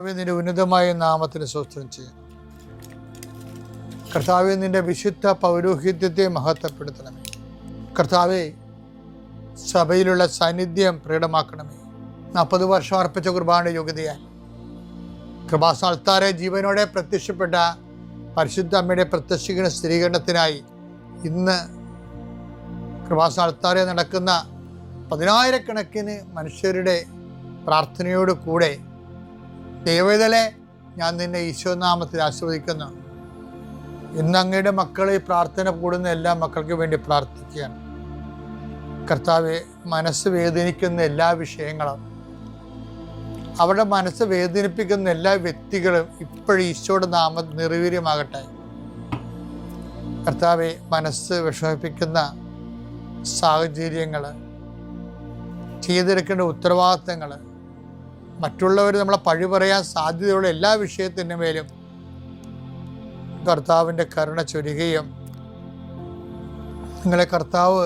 നിന്റെ ഉന്നതമായ നാമത്തിന് സ്വസ്ഥം ചെയ്യും കർത്താവെ നിന്റെ വിശുദ്ധ പൗരോഹിത്യത്തെ മഹത്വപ്പെടുത്തണമേ. കർത്താവെ സഭയിലുള്ള സാന്നിധ്യം പ്രകടമാക്കണമേ. നാൽപ്പത് വർഷം അർപ്പിച്ച കുർബാന യോഗ്യതയാൽ. കൃപാസ്ഥാനത്താറെ ജീവനോടെ പ്രത്യക്ഷപ്പെട്ട പരിശുദ്ധ അമ്മയുടെ പ്രത്യക്ഷീകരണ സ്ഥിരീകരണത്തിനായി ഇന്ന് കൃപാസ്ഥാനത്താറെ നടക്കുന്ന പതിനായിരക്കണക്കിന് മനുഷ്യരുടെ പ്രാർത്ഥനയോട് കൂടെ ദൈവതലെ ഞാൻ നിന്നെ ഈശോനാമത്തിൽ ആസ്വദിക്കുന്നു ഇന്ന് അങ്ങയുടെ മക്കൾ ഈ പ്രാർത്ഥന കൂടുന്ന എല്ലാ മക്കൾക്കും വേണ്ടി പ്രാർത്ഥിക്കുകയാണ്. കർത്താവ് മനസ്സ് വേദനിക്കുന്ന എല്ലാ വിഷയങ്ങളും അവരുടെ മനസ്സ് വേദനിപ്പിക്കുന്ന എല്ലാ വ്യക്തികളും ഇപ്പോഴും ഈശോയുടെ നാമം നിർവീര്യമാകട്ടെ കർത്താവെ മനസ്സ് വിഷമിപ്പിക്കുന്ന സാഹചര്യങ്ങൾ ചെയ്തെടുക്കേണ്ട ഉത്തരവാദിത്തങ്ങൾ മറ്റുള്ളവർ നമ്മളെ പഴി പറയാൻ സാധ്യതയുള്ള എല്ലാ വിഷയത്തിന്റെ മേലും കർത്താവിന്റെ കരുണ ചൊരികയും നിങ്ങളെ കർത്താവ്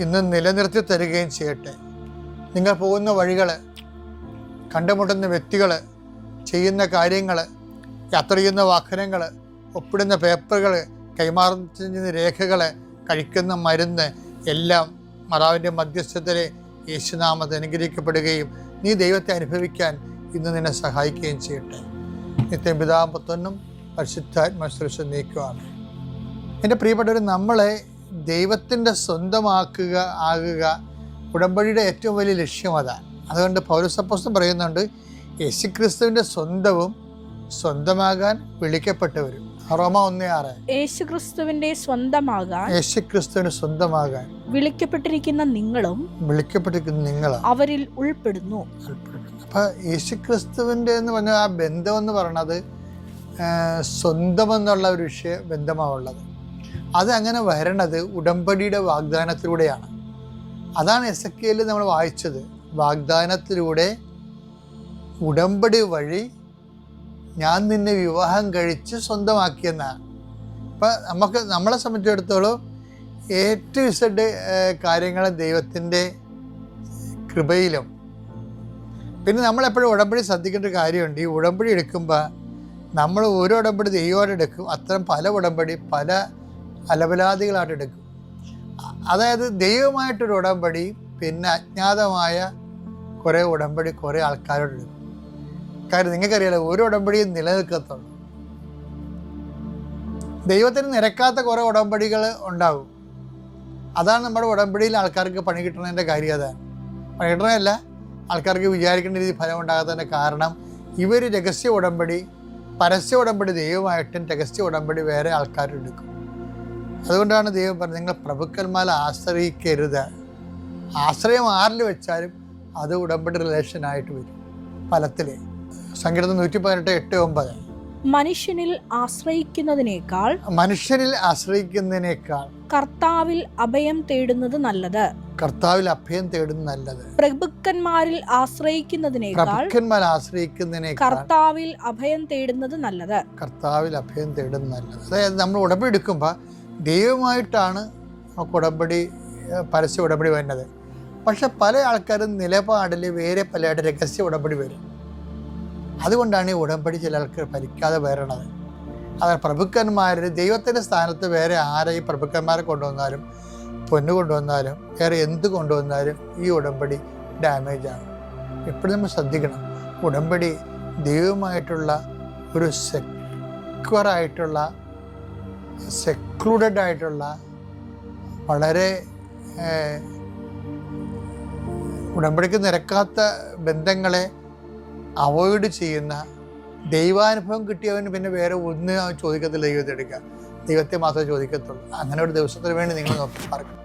ഇന്ന് നിലനിർത്തി തരികയും ചെയ്യട്ടെ. നിങ്ങൾ പോകുന്ന വഴികൾ കണ്ടുമുട്ടുന്ന വ്യക്തികൾ ചെയ്യുന്ന കാര്യങ്ങൾ യാത്ര ചെയ്യുന്ന വാഹനങ്ങൾ ഒപ്പിടുന്ന പേപ്പറുകൾ കൈമാറുന്ന രേഖകൾ കഴിക്കുന്ന മരുന്ന് എല്ലാം മറാവിന്റെ മധ്യസ്ഥതരെ യേശുനാമത്തെ അനുഗ്രഹിക്കപ്പെടുകയും നീ ദൈവത്തെ അനുഭവിക്കാൻ ഇന്ന് നിന്നെ സഹായിക്കുകയും ചെയ്യട്ടെ. നിത്യം പിതാപത്വനും പരിശുദ്ധാത്മശ്രേഷം നീക്കുവാണ് എന്റെ പ്രിയപ്പെട്ടവർ നമ്മളെ ദൈവത്തിന്റെ സ്വന്തമാക്കുക ആകുക ഉടമ്പടിയുടെ ഏറ്റവും വലിയ ലക്ഷ്യം അതാണ്. അതുകൊണ്ട് പൗരസപ്പോസം പറയുന്നുണ്ട് യേശുക്രിസ്തുവിന്റെ സ്വന്തവും സ്വന്തമാകാൻ വിളിക്കപ്പെട്ടവരും റോമ ഒന്നേ ആറ്. യേശുക്രിസ്തുവിന്റെ സ്വന്തമാകാൻ യേശുക്രിസ്തുവിന് സ്വന്തമാകാൻ വിളിക്കപ്പെട്ടിരിക്കുന്ന നിങ്ങളും വിളിക്കപ്പെട്ടിരിക്കുന്ന നിങ്ങൾ അവരിൽ ഉൾപ്പെടുന്നു. അപ്പൊ യേശുക്രിസ്തുവിന്റെ എന്ന് പറഞ്ഞ ആ ബന്ധം എന്ന് പറയണത് സ്വന്തമെന്നുള്ള സ്വന്തം എന്നുള്ള ഒരു വിഷയ ബന്ധമാണുള്ളത് അത് അങ്ങനെ വരണത് ഉടമ്പടിയുടെ വാഗ്ദാനത്തിലൂടെയാണ്. അതാണ് എസ് എ നമ്മൾ വായിച്ചത്. വാഗ്ദാനത്തിലൂടെ ഉടമ്പടി വഴി ഞാൻ നിന്നെ വിവാഹം കഴിച്ച് സ്വന്തമാക്കിയെന്നാണ് ഇപ്പം നമുക്ക് നമ്മളെ സംബന്ധിച്ചിടത്തോളം എ ടു ഇസഡ് കാര്യങ്ങൾ ദൈവത്തിന്റെ കൃപയിലും. പിന്നെ നമ്മളെപ്പോഴും ഉടമ്പടി ശ്രദ്ധിക്കേണ്ട ഒരു കാര്യമുണ്ട്. ഈ ഉടമ്പടി എടുക്കുമ്പോൾ നമ്മൾ ഓരോ ഉടമ്പടി ദൈവമായിട്ട് എടുക്കും. അത്തരം പല ഉടമ്പടി പല അലപലാദികളായിട്ട് എടുക്കും. അതായത് ദൈവമായിട്ടൊരു ഉടമ്പടി പിന്നെ അജ്ഞാതമായ കുറേ ഉടമ്പടി കുറേ ആൾക്കാരോട് എടുക്കും. കാര്യം നിങ്ങൾക്കറിയാലോ ഒരു ഉടമ്പടിയും നിലനിൽക്കത്തുള്ളൂ. ദൈവത്തിന് നിരക്കാത്ത കുറേ ഉടമ്പടികൾ ഉണ്ടാകും അതാണ് നമ്മുടെ ഉടമ്പടിയിൽ ആൾക്കാർക്ക് പണി കിട്ടുന്നതിന്റെ കാര്യം അതാണ്. പണി കിട്ടണമല്ല ആൾക്കാർക്ക് വിചാരിക്കേണ്ട രീതി ഫലം ഉണ്ടാകാത്തതിന്റെ കാരണം ഇവർ രഹസ്യ ഉടമ്പടി പരസ്യ ഉടമ്പടി ദൈവമായിട്ടും രഹസ്യ ഉടമ്പടി വേറെ ആൾക്കാരെടുക്കും അതുകൊണ്ടാണ് ദൈവം പറഞ്ഞത് നിങ്ങൾ പ്രഭുക്കന്മാരെ ആശ്രയിക്കരുത്. ആശ്രയം ആരിൽ വെച്ചാലും അത് ഉടമ്പടി റിലേഷനായിട്ട് വരും ഫലത്തിൽ സംഗീതം നൂറ്റി പതിനെട്ട് എട്ട് ഒമ്പത്. മനുഷ്യനിൽ ആശ്രയിക്കുന്നതിനേക്കാൾ മനുഷ്യനിൽ ആശ്രയിക്കുന്നതിനേക്കാൾ കർത്താവിൽ അഭയം തേടുന്നത് നല്ലത്. കർത്താവിൽ അഭയം തേടുന്നത് നല്ലത്. പ്രഭുക്കന്മാരിൽ ആശ്രയിക്കുന്നതിനേക്കാൾ പ്രഭുക്കന്മാർ ആശ്രയിക്കുന്നതിനേക്കാൾ കർത്താവിൽ അഭയം തേടുന്നത് നല്ലത്. കർത്താവിൽ അഭയം തേടുന്നത് നല്ലത്. അതായത് നമ്മൾ ഉടമ്പടി എടുക്കുമ്പോൾ ദൈവമായിട്ടാണ് നമുക്ക് ഉടമ്പടി പരസ്യ ഉടമ്പടി വരുന്നത്. പക്ഷെ പല ആൾക്കാരും നിലപാടിൽ വേറെ പലയായിട്ട് രഹസ്യ ഉടമ്പടി വരും. അതുകൊണ്ടാണ് ഈ ഉടമ്പടി ചിലർക്ക് ഭരിക്കാതെ വരണത്. അത് പ്രഭുക്കന്മാർ ദൈവത്തിന്റെ സ്ഥാനത്ത് വേറെ ആരെ ഈ പ്രഭുക്കന്മാരെ കൊണ്ടുവന്നാലും പൊന്നു കൊണ്ടുവന്നാലും വേറെ എന്ത് കൊണ്ടുവന്നാലും ഈ ഉടമ്പടി ഡാമേജാണ് എപ്പോഴും നമ്മൾ ശ്രദ്ധിക്കണം. ഉടമ്പടി ദൈവമായിട്ടുള്ള ഒരു സെക്വറായിട്ടുള്ള സെക്ലൂഡഡ് ആയിട്ടുള്ള വളരെ ഉടമ്പടിക്ക് നിരക്കാത്ത ബന്ധങ്ങളെ അവോയ്ഡ് ചെയ്യുന്ന ദൈവാനുഭവം കിട്ടിയവന് പിന്നെ വേറെ ഒന്നും ചോദിക്കത്തില്ല ദൈവത്തെ എടുക്കുക ദൈവത്തെ മാത്രമേ ചോദിക്കത്തുള്ളൂ. അങ്ങനെ ഒരു ദിവസത്തിന് വേണ്ടി നിങ്ങൾ നോക്കി പാർക്കണം